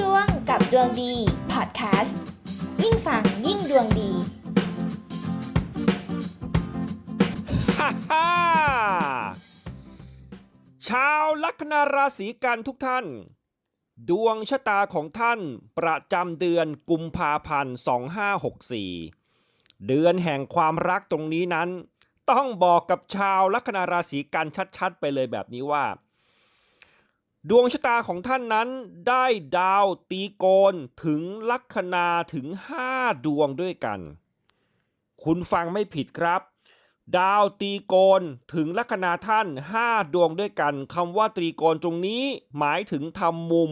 ดวงกับดวงดีพอดแคสต์ยิ่งฟังยิ่งดวงดีฮ่าฮ่าชาวลัคนาราศีกันทุกท่าน ดวงชะตาของท่านประจำเดือนกุมภาพันธ์ 2564 เดือนแห่งความรักตรงนี้นั้น ต้องบอกกับชาวลัคนาราศีกันชัดๆ ไปเลยแบบนี้ว่า ดวงชะตาของท่านนั้นได้ดาวตีโกนถึงลัคนาถึง 5 ดวงด้วยกัน คุณฟังไม่ผิดครับ ดาวตีโกนถึงลัคนาท่าน 5 ดวงด้วยกันคำว่าตรีโกนตรงนี้หมายถึงทำมุม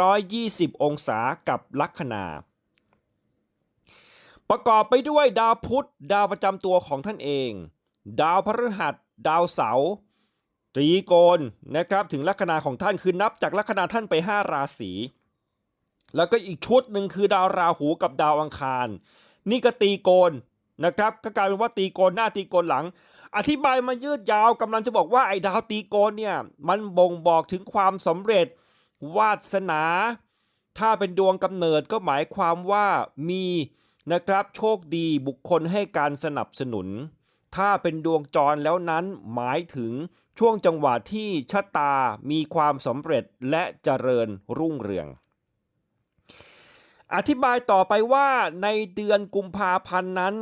120 องศากับลัคนา ประกอบไปด้วยดาวพุธดาวประจำตัวของท่านเอง ดาวพฤหัส ดาวเสาร์ ตรีโกนนะครับถึงลัคนาของท่านคือนับจากลัคนาท่านไป 5 ราศีแล้วก็อีกชุดหนึ่งคือดาวราหูกับดาวอังคาร นี่ก็ตีโกนนะครับก็กลายเป็นว่าตีโกนหน้าตีโกนหลัง อธิบายมายืดยาวกำลังจะบอกว่าไอ้ดาวตีโกนเนี่ยมันบ่งบอกถึงความสำเร็จ วาสนา ถ้าเป็นดวงกำเนิดก็หมายความว่ามีนะครับโชคดีบุคคลให้การสนับสนุน ถ้าเป็นดวงจรแล้วนั้นหมายถึงช่วงจังหวะที่ชะตามีความสำเร็จและเจริญรุ่งเรือง อธิบายต่อไปว่าในเดือนกุมภาพันธ์นั้น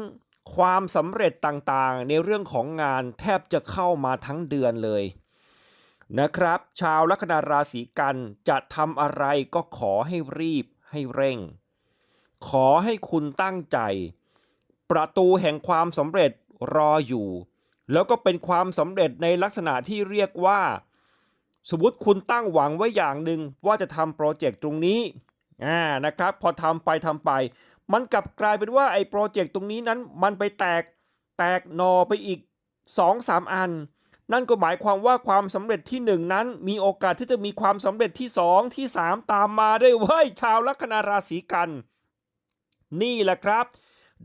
ความสำเร็จต่างๆ ในเรื่องของงานแทบจะเข้ามาทั้งเดือนเลยนะครับ ชาวลัคนาราศีกันจะทำอะไรก็ขอให้รีบให้เร่ง ขอให้คุณตั้งใจ ประตูแห่งความสำเร็จ รออยู่ แล้วก็เป็นความสำเร็จในลักษณะที่เรียกว่า สมมติคุณตั้งหวังไว้อย่างหนึ่งว่าจะทำโปรเจกต์ตรงนี้อ่านะครับพอทำไปทำไป มันกลับกลายเป็นว่าไอ้โปรเจกต์ตรงนี้นั้นมันไปแตกแตกหนอไปอีก 2-3 อัน นั่นก็หมายความว่าความสำเร็จที่ 1 นั้น มีโอกาสที่จะมีความสำเร็จที่ 2 ที่ 3 ตามมาได้วยเว้ยชาวลัคนาราศีกัน นี่แหละครับ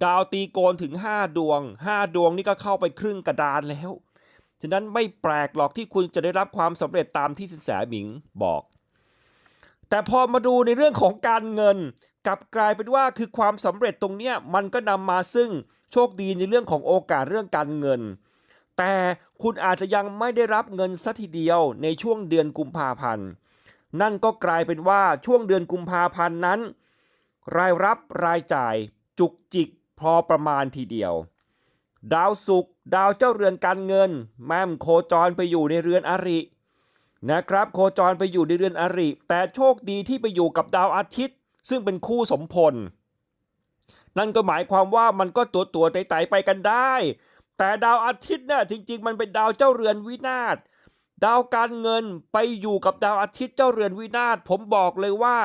ดาวตีโกนถึง 5 ดวง 5 ดวงนี่ก็เข้าไปครึ่งกระดานแล้ว ฉะนั้นไม่แปลกหรอกที่คุณจะได้รับความสำเร็จตามที่สินแสหมิงบอก แต่พอมาดูในเรื่องของการเงินกลับกลายเป็นว่าคือความสำเร็จตรงเนี้ยมันก็นำมาซึ่งโชคดีในเรื่องของโอกาสเรื่องการเงิน แต่คุณอาจจะยังไม่ได้รับเงินสัทีเดียวในช่วงเดือนกุมภาพันธ์นั่นก็กลายเป็นว่าช่วงเดือนกุมภาพันธ์นั้น รายรับรายจ่ายจุกจิก พอประมาณทีเดียว ดาวศุกร์ดาวเจ้าเรือนการเงิน แม่มโคจรไปอยู่ในเรือนอรินะครับ โคจรไปอยู่ในเรือนอริ แต่โชคดีที่ไปอยู่กับดาวอาทิตย์ ซึ่งเป็นคู่สมพล นั่นก็หมายความว่ามันก็ตัวตัวไต่ไปกันได้ แต่ดาวอาทิตย์เนี่ยจริง ๆ มันเป็นดาวเจ้าเรือนวินาศดาวการเงินไปอยู่กับดาวอาทิตย์เจ้าเรือนวินาศผมบอกเลยว่า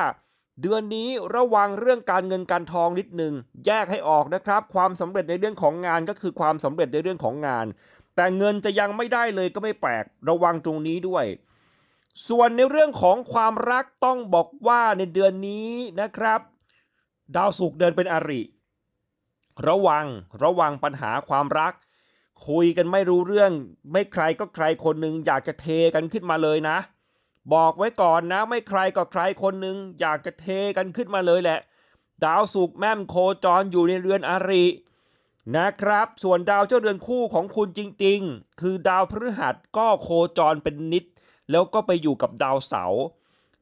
เดือนนี้ระวังเรื่องการเงินการทองนิดนึง แยกให้ออกนะครับ ความสำเร็จในเรื่องของงานก็คือความสำเร็จในเรื่องของงาน แต่เงินจะยังไม่ได้เลยก็ไม่แปลกระวังตรงนี้ด้วย ส่วนในเรื่องของความรักต้องบอกว่าในเดือนนี้นะครับ ดาวศุกร์เดินเป็นอริ ระวังระวังปัญหาความรัก คุยกันไม่รู้เรื่อง ไม่ใครก็ใครคนหนึ่งอยากจะเทกันขึ้นมาเลยนะ บอกไว้ก่อนนะ ไม่ใครก็ใครคนหนึ่งอยากจะเทกันขึ้นมาเลยแหละ ดาวศุกแม่มโคจรอยู่ในเรือนอารินะครับ ส่วนดาวเจ้าเรือนคู่ของคุณจริง ๆ คือดาวพฤหัสก็โคจรเป็นนิด แล้วก็ไปอยู่กับดาวเสาร์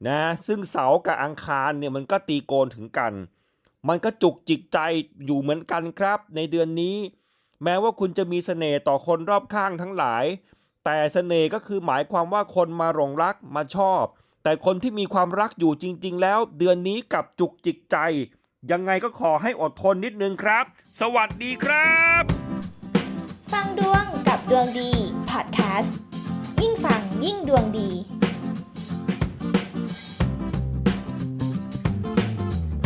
นะซึ่งเสาร์กับอังคารเนี่ยมันก็ตีโกนถึงกัน มันก็จุกจิกใจอยู่เหมือนกันครับ ในเดือนนี้ แม้ว่าคุณจะมีเสน่ห์ต่อคนรอบข้างทั้งหลาย แต่เสน่ห์ก็คือหมายความว่าคนมาหลงรักมาชอบ แต่คนที่มีความรักอยู่จริง ๆ แล้ว เดือนนี้กับจุกจิกใจ ยังไงก็ขอให้อดทนนิดนึงครับ สวัสดีครับ ฟังดวงกับดวงดีพอดแคสต์ยิ่งฟังยิ่งดวงดี